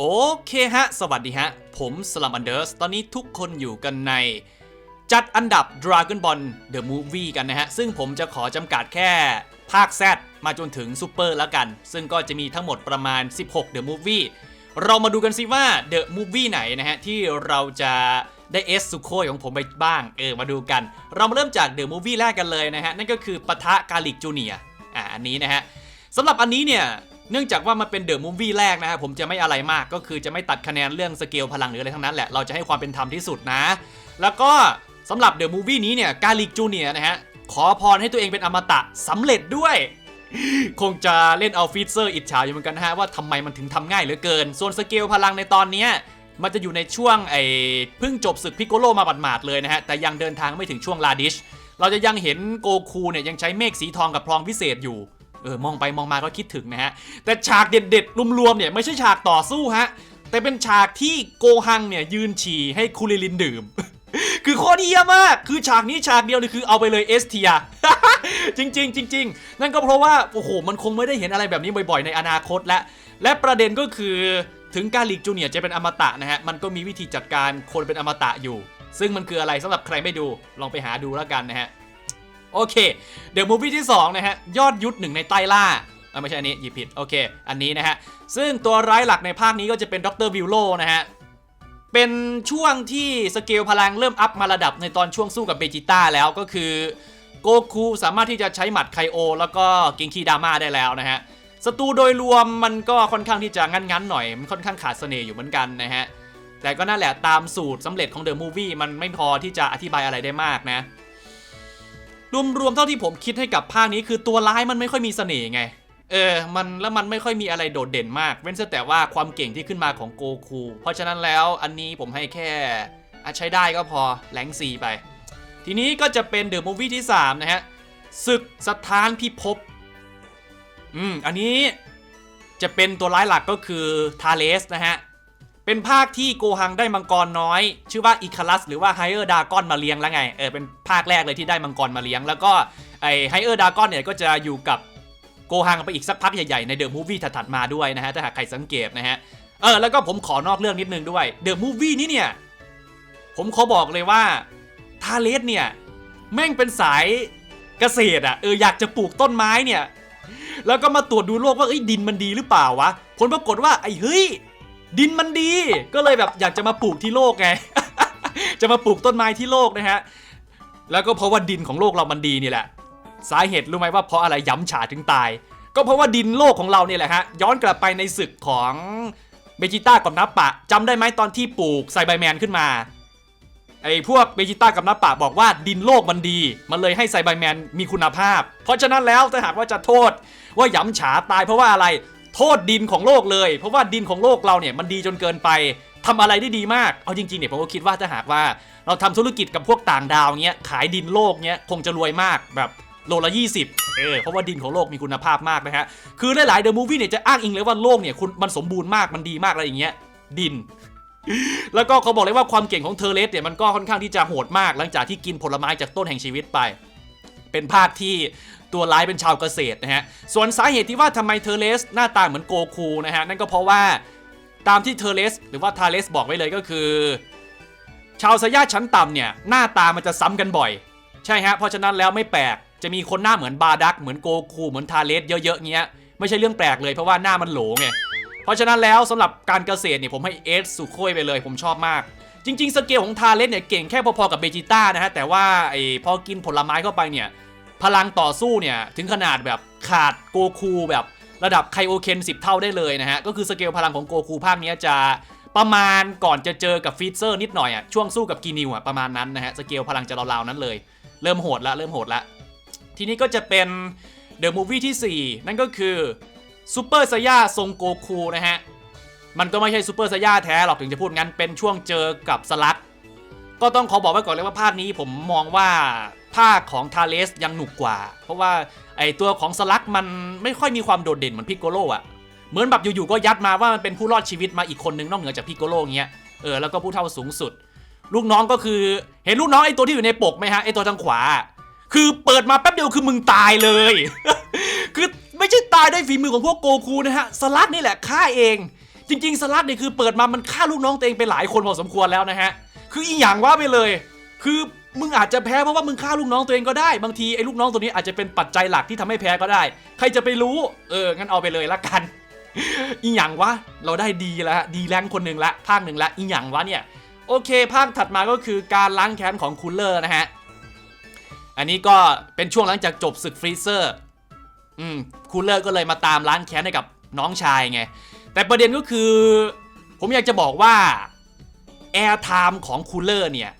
โอเคฮะ สวัสดีฮะ ผมสลัมอันเดอร์สตอนนี้ทุกคนอยู่กันใน จัดอันดับ Dragon Ball The Movie กันนะฮะ ซึ่งผมจะขอจำกัดแค่ภาค Z มาจนถึงซูเปอร์แล้วกัน ซึ่งก็จะมีทั้งหมดประมาณ 16 The Movie เรามาดูกันสิว่า The Movie ไหนนะฮะ ที่เราจะได้เอสสุโคยของผมไปบ้าง เออ มาดูกัน เรามาเริ่มจาก The Movie แรกกันเลยนะฮะ นั่นก็คือปะทะกาลิกจูเนียอ่าอันนี้นะฮะสำหรับอันนี้เนี่ย เนื่องจากว่ามันเป็นเดอะมูฟวี่แรกนะครับผมจะไม่อะไรมากก็คือจะไม่ตัดคะแนนเรื่องสเกลพลังหรืออะไรทั้งนั้นแหละเราจะให้ความเป็นธรรมที่สุดนะ แล้วก็สำหรับเดอะมูฟวี่นี้เนี่ยกาลิกจูเนียนะฮะขอพรให้ตัวเองเป็นอมตะสำเร็จด้วย คงจะเล่นเอาฟีเซอร์อิจฉาอยู่เหมือนกันนะฮะว่าทำไมมันถึงทำง่ายเหลือเกิน ส่วนสเกลพลังในตอนนี้มันจะอยู่ในช่วงไอ้เพิ่งจบศึกพิกโกโลมาบาดๆเลยนะฮะแต่ยังเดินทางไม่ถึงช่วงลาดิชเราจะยังเห็นโกคูเนี่ยยังใช้เมฆสีทองกับพลองพิเศษอยู่ เออมองไปมองมาก็คิดถึงนะฮะ แต่ฉากเด็ดๆรวมๆเนี่ยไม่ใช่ฉากต่อสู้ฮะ แต่เป็นฉากที่โกฮังเนี่ยยืนฉี่ให้คูริลินดื่ม คือโคตรเยี่ยมาก คือฉากนี้ฉากเดียวเลยคือเอาไปเลยเอสเทียจริงๆจริงๆ นั่นก็เพราะว่า โอ้โห มันคงไม่ได้เห็นอะไรแบบนี้บ่อยๆ ในอนาคตและ และประเด็นก็คือถึงกาลิกจูเนียจะเป็นอมตะนะฮะ มันก็มีวิธีจัดการคนเป็นอมตะอยู่ ซึ่งมันคืออะไรสำหรับใครไม่ดูลองไปหาดูแล้วกันนะฮะ โอเค เดี๋ยวมูฟี่ที่2นะฮะยอดยุทธหนึ่งในใต้ล่าไม่ใช่อันนี้หยิบผิดโอเค อันนี้นะฮะซึ่งตัวร้ายหลักในภาคนี้ก็จะเป็นดรวิลโลนะฮะเป็นช่วงที่สเกลพลังเริ่มอัพมาระดับในตอนช่วงสู้กับเบจิต้าแล้วก็คือโกคูสามารถที่จะใช้หมัดไคโอ แล้วก็กิงคีดาม่าได้แล้วนะฮะศัตรูโดยรวมมันก็ค่อนข้างที่จะงั้นๆหน่อย มันค่อนข้างขาดเสน่ห์อยู่เหมือนกันนะฮะแต่ก็นั่นแหละตามสูตรสำเร็จของเดอะมูฟวี่มันไม่พอที่จะอธิบายอะไรได้มากนะ รวมๆเท่าที่ผมคิดให้กับภาคนี้คือตัวร้ายมันไม่ค่อยมีเสน่ห์ไง เออ มันแล้วมันไม่ค่อยมีอะไรโดดเด่นมาก เว้นแต่ว่าความเก่งที่ขึ้นมาของโกคู เพราะฉะนั้นแล้วอันนี้ผมให้แค่อใช้ได้ก็พอแหลงซีไป ทีนี้ก็จะเป็นเดอะมูฟวี่ที่ 3 นะฮะศึกสถานพิภพอืม อันนี้จะเป็นตัวร้ายหลักก็คือทาเลสนะฮะ เป็นภาคที่โกฮังได้มังกรน้อย ชื่อว่าอิคารัสหรือว่าไฮเออร์ดากอนมาเลี้ยงแล้วไงเออเป็นภาคแรกเลยที่ได้มังกรมาเลี้ยง แล้วก็ไอไฮเออร์ดากอนเนี่ยก็จะอยู่กับโกฮังไปอีกสักพักใหญ่ๆในเดอะมูฟวี่ถัดๆมาด้วยนะฮะถ้าหากใครสังเกตนะฮะเออแล้วก็ผมขอนอกเรื่องนิดนึงด้วยเดอะมูฟวี่นี้เนี่ยผมขอบอกเลยว่าทาเลสเนี่ยแม่งเป็นสายเกษตรอะเอออยากจะปลูกต้นไม้เนี่ยแล้วก็มาตรวจดูโลกว่าเอ้ยดินมันดีหรือเปล่าวะผลปรากฏว่าไอ้เฮ้ย ดินมันดี ก็เลยแบบอยากจะมาปลูกที่โลกไง จะมาปลูกต้นไม้ที่โลกนะฮะ แล้วก็เพราะว่าดินของโลกเรามันดีนี่แหละ สาเหตุรู้ไหมว่าเพราะอะไรย้ำฉาถึงตาย ก็เพราะว่าดินโลกของเราเนี่ยแหละฮะ ย้อนกลับไปในศึกของเบจิต้ากับนับปะจำได้ไหมตอนที่ปลูกไซไบแมนขึ้นมาไอ้พวกเบจิต้ากับนับปะบอกว่าดินโลกมันดี มันเลยให้ไซไบแมนมีคุณภาพ เพราะฉะนั้นแล้วถ้าหากว่าจะโทษว่าหย้ำฉาตายเพราะว่าอะไร โทษดินของโลกเลย เพราะว่าดินของโลกเราเนี่ยมันดีจนเกินไปทำอะไรได้ดีมาก เอาจริงๆเนี่ยผมก็คิดว่าถ้าหากว่า เราทำธุรกิจกับพวกต่างดาวเงี้ยขายดินโลกเงี้ยคงจะรวยมากแบบโลละ 20 เออ เพราะว่าดินของโลกมีคุณภาพมากนะฮะ คือหลายๆเดอะมูฟวี่เนี่ยจะอ้างอิงเลยว่าโลกเนี่ยคุณมันสมบูรณ์มากมันดีมากอะไรอย่างเงี้ย ดิน แล้วก็เขาบอกเลยว่าความเก่งของเทอร์เลสเนี่ยมันก็ค่อนข้างที่จะโหดมาก หลังจากที่กินผลไม้จากต้นแห่งชีวิตไป เป็นภาคที่ตัวร้ายเป็นชาวเกษตรนะฮะ ส่วนสาเหตุที่ว่าทำไมเทเลสหน้าตาเหมือนโกคูนะฮะ นั่นก็เพราะว่าตามที่เทเลสหรือว่าทาเลสบอกไว้เลยก็คือ ชาวสยาชั้นต่ำเนี่ยหน้าตามันจะซ้ำกันบ่อย ใช่ฮะ เพราะฉะนั้นแล้วไม่แปลกจะมีคนหน้าเหมือนบาดักเหมือนโกคูเหมือนทาเลสเยอะๆเงี้ยไม่ใช่เรื่องแปลกเลยเพราะว่าหน้ามันโหลไงเพราะฉะนั้นแล้วสำหรับการเกษตรเนี่ยผมให้เอสสุโคยไปเลยผมชอบมาก จริง ๆ สเกลของทาเลสเนี่ยเก่งแค่พอๆกับเบจิต้านะฮะ แต่ว่าไอพอกินผลไม้เข้าไปเนี่ย พลังต่อสู้เนี่ย ถึงขนาดแบบขาดโกคูแบบระดับไคโอเคน10 เท่าได้เลยนะฮะ ก็คือสเกลพลังของโกคูภาคนี้จะประมาณก่อนจะเจอกับฟีเซอร์นิดหน่อยอะช่วงสู้กับกีนิวอะประมาณนั้นนะฮะสเกลพลังจะราวๆนั้นเลย เริ่มโหดละเริ่มโหดละทีนี้ก็จะเป็นเดอะมูฟวี่ที่ 4 นั่นก็คือซูเปอร์ไซย่าทรงโกคูนะฮะ มันก็ไม่ใช่ซูเปอร์ไซย่าแท้หรอกถึงจะพูดงั้นเป็นช่วงเจอกับสลักก็ต้องขอบอกไว้ก่อนเลยว่าภาคนี้ผมมองว่าภาคของทาเลสยังหนุกกว่า เพราะว่าไอตัวของสลักมันไม่ค่อยมีความโดดเด่นเหมือนพิกโกโลอะเหมือนแบบอยู่ๆก็ยัดมาว่ามันเป็นผู้รอดชีวิตมาอีกคนนึงนอกเหนือจากพิกโกโลเงี้ยเออแล้วก็ผู้เท่าสูงสุด ลูกน้องก็คือเห็นลูกน้องไอตัวที่อยู่ในปกไหมฮะไอตัวทางขวา คือเปิดมาแป๊บเดียวคือมึงตายเลย คือไม่ใช่ตายด้วยฝีมือของพวกโกคูนะฮะสลักนี่แหละฆ่าเอง จริงๆสลัดเนี่ยคือเปิดมามันฆ่าลูกน้องตัวเองไปหลายคนพอสมควรแล้วนะฮะ คืออีหยังว่าไปเลย คือมึงอาจจะแพ้เพราะว่ามึงฆ่าลูกน้องตัวเองก็ได้ บางทีไอ้ลูกน้องตัวนี้อาจจะเป็นปัจจัยหลักที่ทำให้แพ้ก็ได้ ใครจะไปรู้ เออ งั้นเอาไปเลยละกัน อีหยังวะ เราได้ดีแล้วดีแรงคนหนึ่งละ ภาคหนึ่งละอีหยังวะเนี่ย โอเค ภาคถัดมาก็คือการล้างแค้นของคูลเลอร์นะฮะ อันนี้ก็เป็นช่วงหลังจากจบศึกฟรีเซอร์ อืม คูลเลอร์ก็เลยมาตามล้างแค้นให้กับน้องชายไง แต่ประเด็นก็คือ ผมอยากจะบอกว่าแอร์ไทม์ของคูลเลอร์เนี่ย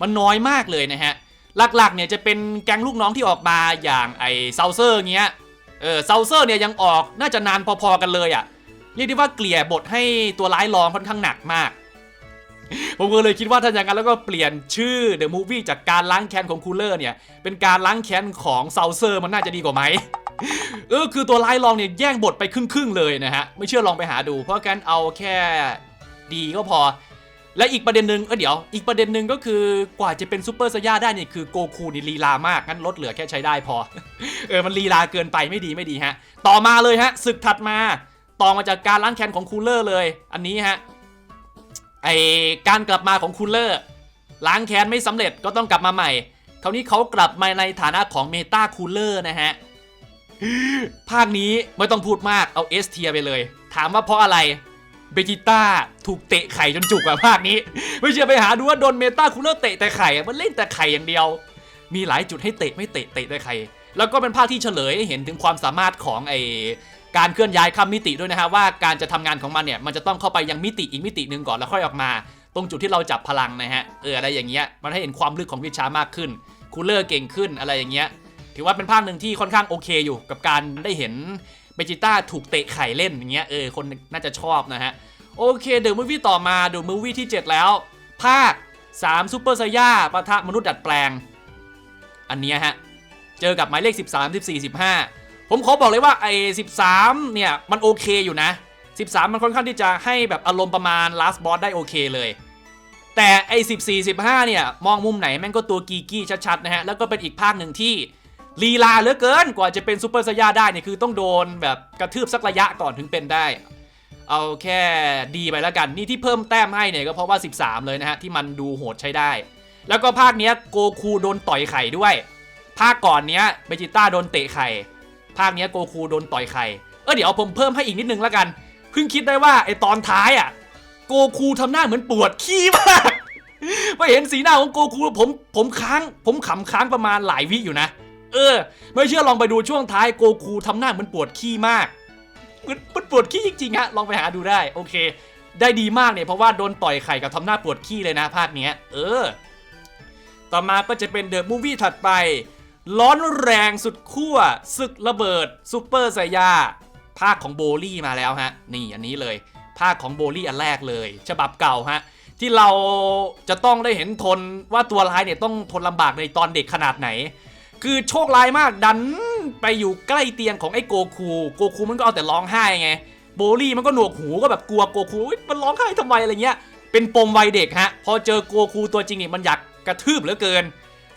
มันน้อยมากเลยนะฮะ หลักๆเนี่ยจะเป็นแก๊งลูกน้องที่ออกมาอย่างไอเซาเซอร์เงี้ย เออเซาเซอร์เนี่ยยังออกน่าจะนานพอๆกันเลยอะ่ะ เรียกได้ว่าเกลี่ยบทให้ตัวร้ายรองค่อนข้างหนักมาก ผมก็เลยคิดว่าถ้าอย่างนั้นแล้วก็เปลี่ยนชื่อ The Movie จากการล้างแค้นของคูลเลอร์เนี่ยเป็นการล้างแค้นของเซาเซอร์มันน่าจะดีกว่าไหม เออคือตัวร้ายรองเนี่ยแย่งบทไปครึ่งๆเลยนะฮะไม่เชื่อลองไปหาดู เพราะกันเอาแค่ดีก็พอ และอีกประเด็นหนึ่งเออเดี๋ยว อีกประเด็นหนึ่งก็คือกว่าจะเป็นซูเปอร์ไซย่าได้เนี่ยคือโกคูนี่ลีลามากงั้นลดเหลือแค่ใช้ได้พอ เออมันลีลาเกินไปไม่ดีไม่ดีฮะ ต่อมาเลยฮะศึกถัดมา ต่อมาจากการล้างแค้นของคูลเลอร์เลย อันนี้ฮะไอการกลับมาของคูลเลอร์ล้างแค้นไม่สำเร็จก็ต้องกลับมาใหม่คราวนี้เขากลับมาในฐานะของเมตาคูลเลอร์นะฮะ ภาคนี้ไม่ต้องพูดมากเอาเอสเทียไปเลย ถามว่าเพราะอะไรเบจิต้าถูกเตะไข่จนจุกอะภาคนี้ ไม่เชื่อไปหาดูว่าโดนเมตาคูลเลอร์เตะแต่ไข่มันเล่นแต่ไข่อย่างเดียว มีหลายจุดให้เตะไม่เตะเตะแต่ไข่ แล้วก็เป็นภาคที่เฉลยให้เห็นถึงความสามารถของไอการเคลื่อนย้ายข้ามมิติด้วยนะฮะว่าการจะทำงานของมันเนี่ยมันจะต้องเข้าไปยังมิติอีกมิติหนึ่งก่อนแล้วค่อยออกมา ตรงจุดที่เราจับพลังนะฮะเอออะไรอย่างเงี้ยมันให้เห็นความลึกของวิชามากขึ้นคูลเลอร์เก่งขึ้นอะไรอย่างเงี้ย ถือว่าเป็นภาคหนึ่งที่ค่อนข้างโอเคอยู่กับการได้เห็นเบจิต้าถูกเตะไข่เล่นอย่างเงี้ยเออคนน่าจะชอบนะฮะ โอเคเดอะมูฟวี่ต่อมาเดอะมูฟวี่ที่ 7 แล้ว ภาค3ซูเปอร์ไซย่าปะทะมนุษย์ดัดแปลง อันเนี้ยฮะ เจอกับหมายเลข 13 14 15 ผมขอบอกเลยว่าไอ้13 เนี่ย มันโอเคอยู่นะ 13 มันค่อนข้างที่จะให้แบบอารมณ์ประมาณ last boss ได้โอเคเลยแต่ไอ้14 15 เนี่ย มองมุมไหนแม่งก็ตัวกีกี้ชัดๆ นะฮะ แล้วก็เป็นอีกภาคหนึ่งที่ ลีลาเหลือเกินกว่าจะเป็นซูเปอร์ไซย่าได้เนี่ยคือต้องโดนแบบกระทืบสักระยะก่อนถึงเป็นได้ เอาแค่ดีไปแล้วกันนี่ที่เพิ่มแต้มให้เนี่ยก็เพราะว่า 13 เลยนะฮะที่มันดูโหดใช้ได้ แล้วก็ภาคเนี้ยโกคูโดนต่อยไข่ด้วย ภาคก่อนเนี้ยเบจิต้าโดนเตะไข่ ภาคเนี้ยโกคูโดนต่อยไข่เออเดี๋ยวผมเพิ่มให้อีกนิดนึงแล้วกันเพิ่งคิดได้ว่าไอตอนท้ายอะโกคูทำหน้าเหมือนปวดขี้มากไม่เห็นสีหน้าของโกคูผมผมค้างผมขำค้างประมาณหลายวิอยู่นะ เออ ไม่เชื่อลองไปดูช่วงท้ายโกคูทำหน้าเหมือนปวดขี้มากมันมันปวดขี้จริงๆฮะลองไปหาดูได้โอเค ได้ดีมากเนี่ยเพราะว่าโดนต่อยไข่กับทำหน้าปวดขี้เลยนะภาคเนี้ย เออ ต่อมาก็จะเป็นเดอะมูฟวี่ถัดไปร้อนแรงสุดขั้วศึกระเบิดซูเปอร์ไซยา ภาคของโบลี่มาแล้วฮะ นี่อันนี้เลย ภาคของโบลี่อันแรกเลย ฉบับเก่าฮะ ที่เราจะต้องได้เห็นทนว่าตัวร้ายเนี่ยต้องทนลำบากในตอนเด็กขนาดไหน คือโชคร้ายมากดันไปอยู่ใกล้เตียงของไอ้โกคูโกคูมันก็เอาแต่ร้องไห้ไงโบลี่มันก็หนวกหูก็แบบกลัวโกคูมันร้องไห้ทำไมอะไรเงี้ยเป็นปมวัยเด็กฮะ พอเจอโกคูตัวจริงเนี่ยมันอยากกระทืบเหลือเกิน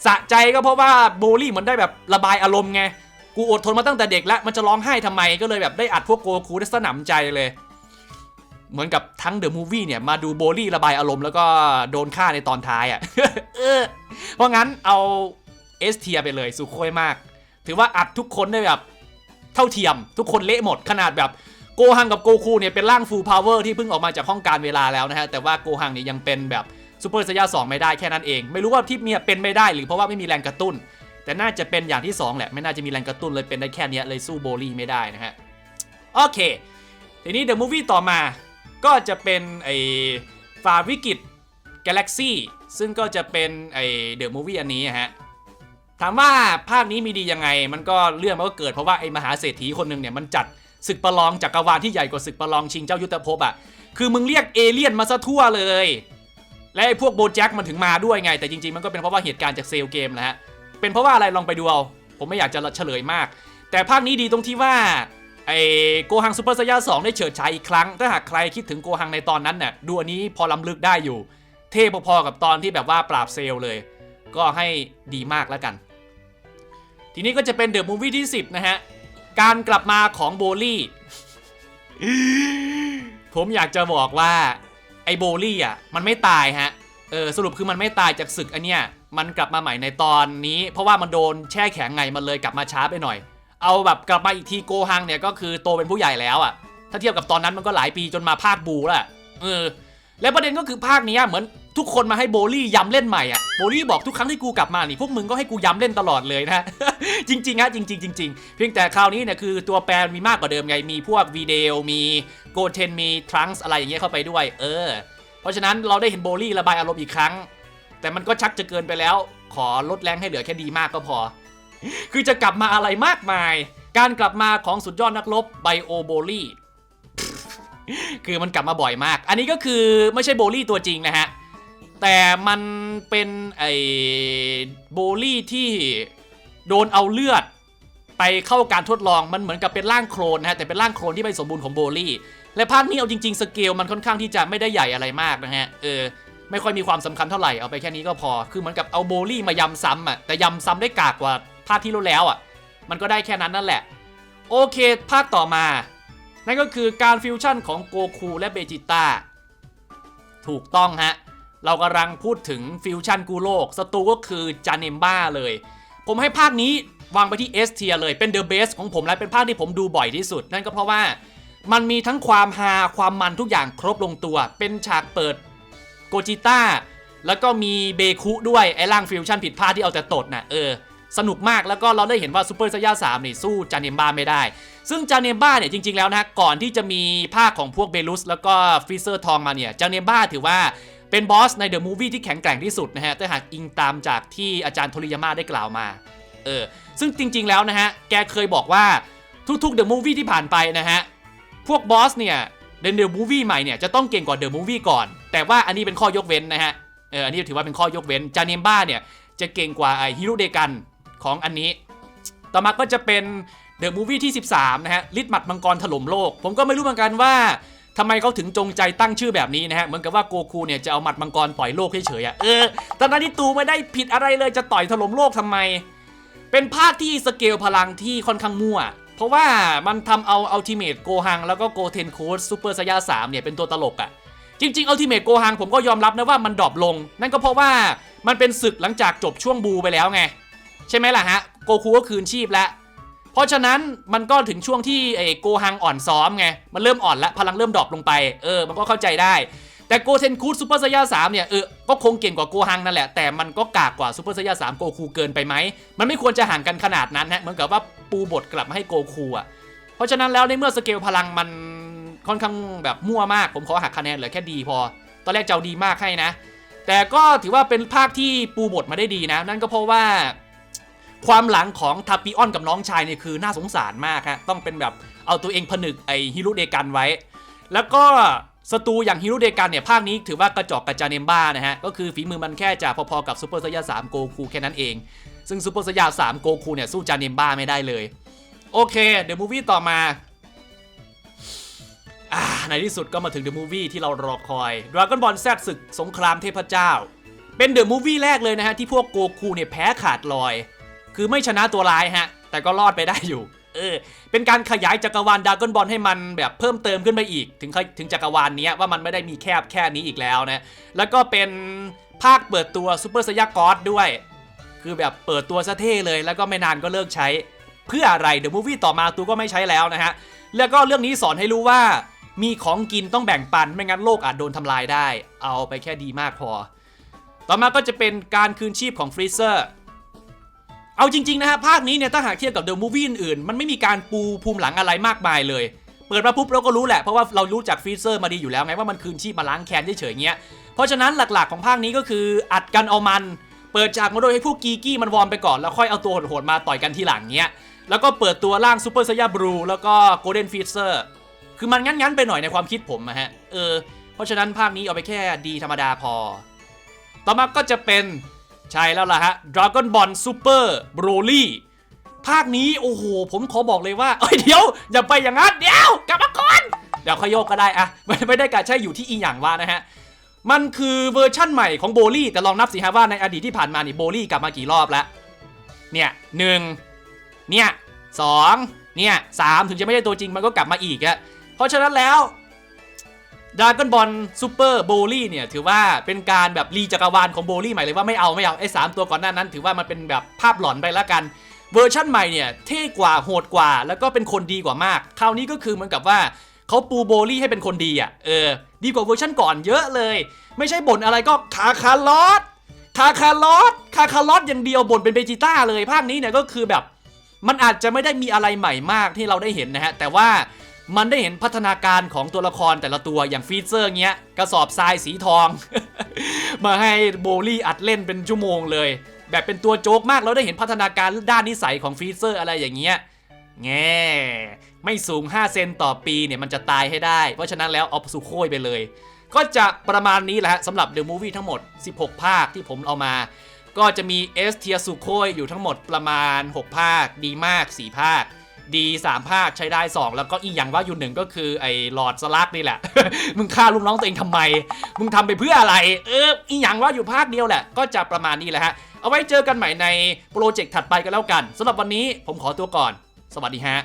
สะใจก็เพราะว่าโบลี่มันได้แบบระบายอารมณ์ไง กูอดทนมาตั้งแต่เด็กแล้ว มันจะร้องไห้ทำไมก็เลยแบบได้อัดพวกโกคูได้สนำใจเลย เหมือนกับทั้งเดอะมูฟวี่เนี่ยมาดูโบลี่ระบายอารมณ์แล้วก็โดนฆ่าในตอนท้ายอะ เออ เพราะงั้นเอา เอสเทียไปเลยสุโคยมาก ถือว่าอัดทุกคนได้แบบเท่าเทียม ทุกคนเละหมดขนาดแบบโกฮังกับโกคูเนี่ยเป็นร่างฟูลพาวเวอร์ที่เพิ่งออกมาจากห้องการเวลาแล้วนะฮะแต่ว่าโกฮังเนี่ยยังเป็นแบบซูเปอร์ไซย่าสองไม่ได้แค่นั้นเอง ไม่รู้ว่าที่เนี่ยเป็นไม่ได้หรือเพราะว่าไม่มีแรงกระตุ้น แต่น่าจะเป็นอย่างที่สองแหละ ไม่น่าจะมีแรงกระตุ้นเลยเป็นได้แค่นี้เลยสู้โบลี่ไม่ได้นะฮะ โอเค ทีนี้เดอะมูฟวี่ต่อมาก็จะเป็นไอ้ฝ่าวิกฤตกาแล็กซี่ซึ่งก็จะเป็นไอ้เดอะมูฟวี่อันนี้ฮะ ถามว่าภาคนี้มีดียังไง มันก็เรื่องมันก็เกิดเพราะว่าไอ้มหาเศรษฐีคนหนึ่งเนี่ยมันจัดศึกประลองจักรวาลที่ใหญ่กว่าศึกประลองชิงเจ้ายุทธภพอะคือมึงเรียกเอเลี่ยนมาซะทั่วเลย และไอ้พวกโบแจ็คมันถึงมาด้วยไง แต่จริงๆมันก็เป็นเพราะว่าเหตุการณ์จากเซลเกมแหละฮะเป็นเพราะว่าอะไรลองไปดูเอาผมไม่อยากจะเฉลยมาก แต่ภาคนี้ดีตรงที่ว่าไอ้โกฮังซูเปอร์ไซย่าสองได้เฉิดฉายอีกครั้ง ถ้าหากใครคิดถึงโกฮังในตอนนั้นน่ะดูอันนี้พอล้ำลึกได้อยู่ เท่พอๆกับตอนที่แบบว่าปราบเซลเลย ก็ให้ดีมากแล้วกัน ทีนี้ก็จะเป็นเดอะมูฟวี่ที่ 10 นะฮะ การกลับมาของโบลี่ ผมอยากจะบอกว่า ไอ้โบลี่อะ มันไม่ตายฮะ เออ สรุปคือมันไม่ตายจากศึกอันเนี้ย มันกลับมาใหม่ในตอนนี้ เพราะว่ามันโดนแช่แข็งไง มันเลยกลับมาช้าไปหน่อย เอาแบบกลับมาอีกทีโกฮังเนี่ยก็คือโตเป็นผู้ใหญ่แล้วอะ ถ้าเทียบกับตอนนั้นมันก็หลายปีจนมาภาคบูแล้วเออ และประเด็นก็คือภาคเนี้ยเหมือน ทุกคนมาให้โบลี่ย้ำเล่นใหม่อะโบลี่บอกทุกครั้งที่กูกลับมานี่พวกมึงก็ให้กูย้ำเล่นตลอดเลยนะ จริงๆฮะจริงๆจริงๆเพียงแต่คราวนี้เนี่ยคือตัวแปรมีมากกว่าเดิมไงมีพวกวีเดลมีโกเทนมีทรังส์อะไรอย่างเงี้ยเข้าไปด้วย เออ เพราะฉะนั้นเราได้เห็นโบลี่ระบายอารมณ์อีกครั้ง แต่มันก็ชักจะเกินไปแล้ว ขอลดแรงให้เหลือแค่ดีมากก็พอ คือจะกลับมาอะไรมากมาย การกลับมาของสุดยอดนักรบไบโอโบลี่คือมันกลับมาบ่อยมาก อันนี้ก็คือไม่ใช่โบลี่ตัวจริงนะฮะ แต่มันเป็นไอ้โบลี่ที่โดนเอาเลือด ไปเข้าการทดลองมันเหมือนกับเป็นร่างโครนนะฮะแต่เป็นร่างโครนที่ไม่สมบูรณ์ของโบลี่และภาคนี้เอาจริงๆสเกลมันค่อนข้างที่จะไม่ได้ใหญ่อะไรมากนะฮะเออไม่ค่อยมีความสำคัญเท่าไหร่เอาไปแค่นี้ก็พอ คือเหมือนกับเอาโบลี่มายำซ้ำอะแต่ยำซ้ำได้กากกว่าภาคที่แล้วอะ มันก็ได้แค่นั้นนั่นแหละ โอเค ภาคต่อมา นั่นก็คือการฟิวชั่นของโกคูและเบจิต้าถูกต้องฮะ เรากำลังพูดถึงฟิวชั่นกูโลกศัตรูก็คือจาเนมบ้าเลย ผมให้ภาคนี้วางไปที่ S เทียเลยเป็นเดอะเบสของผมและเป็นภาคที่ผมดูบ่อยที่สุด นั่นก็เพราะว่ามันมีทั้งความฮาความมันทุกอย่างครบลงตัว เป็นฉากเปิดโกจิต้าแล้วก็มีเบคุด้วยไอ้ร่างฟิวชั่นผิดพลาดที่เอาแต่ตดน่ะเออ สนุกมากแล้วก็เราได้เห็นว่าซูเปอร์ไซย่าสามนี่สู้จาเนมบ้าไม่ได้ ซึ่งจาเนมบ้าเนี่ยจริง ๆแล้วนะก่อนที่จะมีภาคของพวกเบลุสแล้วก็ฟรีเซอร์ทองมาเนี่ยจาเนมบ้าถือว่า เป็นบอสในเดอะมูฟวี่ที่แข็งแกร่งที่สุดนะฮะแต่หากอิงตามจากที่อาจารย์โทริยาม่าได้กล่าวมาเออซึ่งจริงๆแล้วนะฮะ แกเคยบอกว่าทุกๆเดอะมูฟวี่ที่ผ่านไปนะฮะ พวกบอสเนี่ยเดนเดอร์มูฟวี่ใหม่เนี่ยจะต้องเก่งกว่าเดอะมูฟวี่ก่อน แต่ว่าอันนี้เป็นข้อยกเว้นนะฮะ เอออันนี้ถือว่าเป็นข้อยกเว้น จาเนมบ้าเนี่ยจะเก่งกว่าไอฮิโรเดกันของอันนี้ ต่อมาก็จะเป็นเดอะมูฟวี่ที่ 13 นะฮะลิดหมัดมังกรถล่มโลก ผมก็ไม่รู้เหมือนกันว่า ทำไมเขาถึงจงใจตั้งชื่อแบบนี้นะฮะ เหมือนกับว่าโกคูเนี่ยจะเอาหมัดมังกรต่อยโลกเฉยๆอะ เออตอนนั้นที่ตูไม่ได้ผิดอะไรเลยจะต่อยถล่มโลกทำไม เป็นภาคที่สเกลพลังที่ค่อนข้างมั่ว เพราะว่ามันทำเอาอัลติเม e โกฮังแล้วก็โกเทนโคสซูเปอร์สยาสามเนี่ยเป็นตัวตลกอะ่ะ จริงๆอัลติเม e โกฮังผมก็ยอมรับนะว่ามันดรอปลง นั่นก็เพราะว่ามันเป็นศึกหลังจากจบช่วงบูไปแล้วไง ใช่ไหมล่ะฮะ โกคูก็คืนชีพแล้ว เพราะฉะนั้นมันก็ถึงช่วงที่ไอ้โกฮังอ่อนซ้อมไง มันเริ่มอ่อนแล้วพลังเริ่มดรอปลงไปเออมันก็เข้าใจได้แต่โกเทนคูดซูเปอร์ไซย่าสามเนี่ยเออก็คงเก่งกว่าโกฮังนั่นแหละ แต่มันก็กากกว่าซูเปอร์ไซย่าสามโกคูเกินไปไหม มันไม่ควรจะห่างกันขนาดนั้นฮะเหมือนกับว่าปูบทกลับมาให้โกคูอะเพราะฉะนั้นแล้วในเมื่อสเกลพลังมันค่อนข้างแบบมั่วมาก ผมขอหักคะแนนเหลือแค่ดีพอ ตอนแรกจะเอาดีมากให้นะ แต่ก็ถือว่าเป็นภาคที่ปูบทมาได้ดีนะ นั่นก็เพราะว่า ความหลังของทาปิออนกับน้องชายเนี่ยคือน่าสงสารมากฮะต้องเป็นแบบเอาตัวเองผนึกไอฮิรุเดกันไว้ แล้วก็ศัตรูอย่างฮิรุเดกันเนี่ยภาคนี้ถือว่ากระจอกกระจาเนมบ้านะฮะก็คือฝีมือมันแค่จะพอๆกับซูเปอร์ไซยา3โกคูแค่นั้นเอง ซึ่งซูเปอร์ไซยา3โกคูเนี่ยสู้จาเนมบ้าไม่ได้เลยโอเคเดี๋ยวมูวี่ต่อมาอ่าในที่สุดก็มาถึงเดอะมูวี่ที่เรารอคอย Dragon Ball Z ศึกสงครามเทพเจ้า เป็นเดอะมูวี่แรกเลยนะฮะที่พวกโกคูเนี่ยแพ้ขาดลอย คือไม่ชนะตัวร้ายฮะ แต่ก็รอดไปได้อยู่เออเป็นการขยายจักรวาลดากอนบอลให้มันแบบเพิ่มเติมขึ้นไปอีก ถึงถึงจักรวาลนี้ว่ามันไม่ได้มีแคบแค่นี้อีกแล้วนะ แล้วก็เป็นภาคเปิดตัวซูเปอร์สยากอสด้วย คือแบบเปิดตัวซะเท่เลย แล้วก็ไม่นานก็เลิกใช้ เพื่ออะไรเดอะมูฟวี่ต่อมาตูก็ไม่ใช้แล้วนะฮะ แล้วก็เรื่องนี้สอนให้รู้ว่า มีของกินต้องแบ่งปันไม่งั้นโลกอาจโดนทำลายได้ เอาไปแค่ดีมากพอ ต่อมาก็จะเป็นการคืนชีพของฟรีเซอร์ เอาจริง ๆ นะฮะภาคนี้เนี่ยถ้าหากเทียบกับเดอะมูฟวี่อื่นๆ มันไม่มีการปูภูมิหลังอะไรมากมายเลย เปิดมาปุ๊บเราก็รู้แหละ เพราะว่าเรารู้จักฟรีเซอร์มาดีอยู่แล้วไงว่ามันคืนชีพมาล้างแค้นเฉยๆเงี้ยเพราะฉะนั้นหลักๆของภาคนี้ก็คืออัดกันเอามัน เปิดฉากมาโดยให้พวกกีกี้มันวอร์มไปก่อนแล้วค่อยเอาตัวโหดๆมาต่อยกันทีหลังเงี้ยแล้วก็เปิดตัวร่างซูเปอร์ไซยาบรูแล้วก็โกลเด้นฟีเซอร์คือมันงั้นๆไปหน่อยในความคิดผมอะฮะเออเพราะฉะนั้นภาคนี้เอาไปแค่ดีธรรมดาพอ ต่อมาก็จะเป็น ใช่แล้วล่ะฮะ Dragon Ball Super Broly ภาคนี้โอ้โห ผมขอบอกเลยว่าเอ้ยเดี๋ยว อย่าไปอย่างนั้นเดี๋ยวกลับมาก่อนเดี๋ยวค่อยโยกก็ได้อะไม่ไม่ได้กะใช่อยู่ที่อีหยังว่านะฮะ มันคือเวอร์ชั่นใหม่ของโบลี่ แต่ลองนับสิฮะว่าในอดีตที่ผ่านมานี่โบลี่กลับมากี่รอบแล้ว เนี่ยหนึ่งเนี่ยสองเนี่ยสามถึงจะไม่ใช่ตัวจริงมันก็กลับมาอีกอะเพราะฉะนั้นแล้ว ดราก้อนบอลซูเปอร์โบลี่เนี่ยถือว่าเป็นการแบบรีจักรวาลของโบลี่ใหม่เลยว่าไม่เอาไม่เอาไอ้สามตัวก่อนหน้านั้น ถือว่ามันเป็นแบบภาพหลอนไปแล้วกันเวอร์ชั่นใหม่เนี่ยเท่กว่าโหดกว่า แล้วก็เป็นคนดีกว่ามาก คราวนี้ก็คือเหมือนกับว่าเขาปูโบลี่ให้เป็นคนดีอะเออดีกว่าเวอร์ชั่นก่อนเยอะเลย ไม่ใช่บ่นอะไรก็คาคาลอสคาคาลอสคาคาลอสอย่างเดียวบ่นเป็นเบจิต้าเลยภาคนี้เนี่ยก็คือแบบ มันอาจจะไม่ได้มีอะไรใหม่มากที่เราได้เห็นนะฮะแต่ว่า มันได้เห็นพัฒนาการของตัวละครแต่ละตัวอย่างฟีเซอร์เงี้ยกระสอบทรายสีทอง มาให้โบลี่อัดเล่นเป็นชั่วโมงเลย แบบเป็นตัวโจ๊กมากแล้วได้เห็นพัฒนาการด้านนิสัยของฟีเซอร์อะไรอย่างเงี้ยแง่ไม่สูง 5 เซนต่อปีเนี่ยมันจะตายให้ได้ เพราะฉะนั้นแล้วเอาสุโคยไปเลย ก็จะประมาณนี้แหละฮะสำหรับ The Movie ทั้งหมด 16 ภาคที่ผมเอามา ก็จะมี S เทียสุโคยอยู่ทั้งหมดประมาณ 6 ภาค ดีมาก 4 ภาค ดี3ภาคใช้ได้ 2 แล้วก็อีกอย่างว่าอยู่หนึ่งก็คือไอ้หลอดสลักนี่แหละ มึงฆ่าลูกน้องตัวเองทำไม มึงทำไปเพื่ออะไร เอออีกอย่างว่าอยู่ภาคเดียวแหละ ก็จะประมาณนี้แหละฮะ เอาไว้เจอกันใหม่ในโปรเจกต์ถัดไปกันแล้วกันสำหรับวันนี้ผมขอตัวก่อน สวัสดีฮะ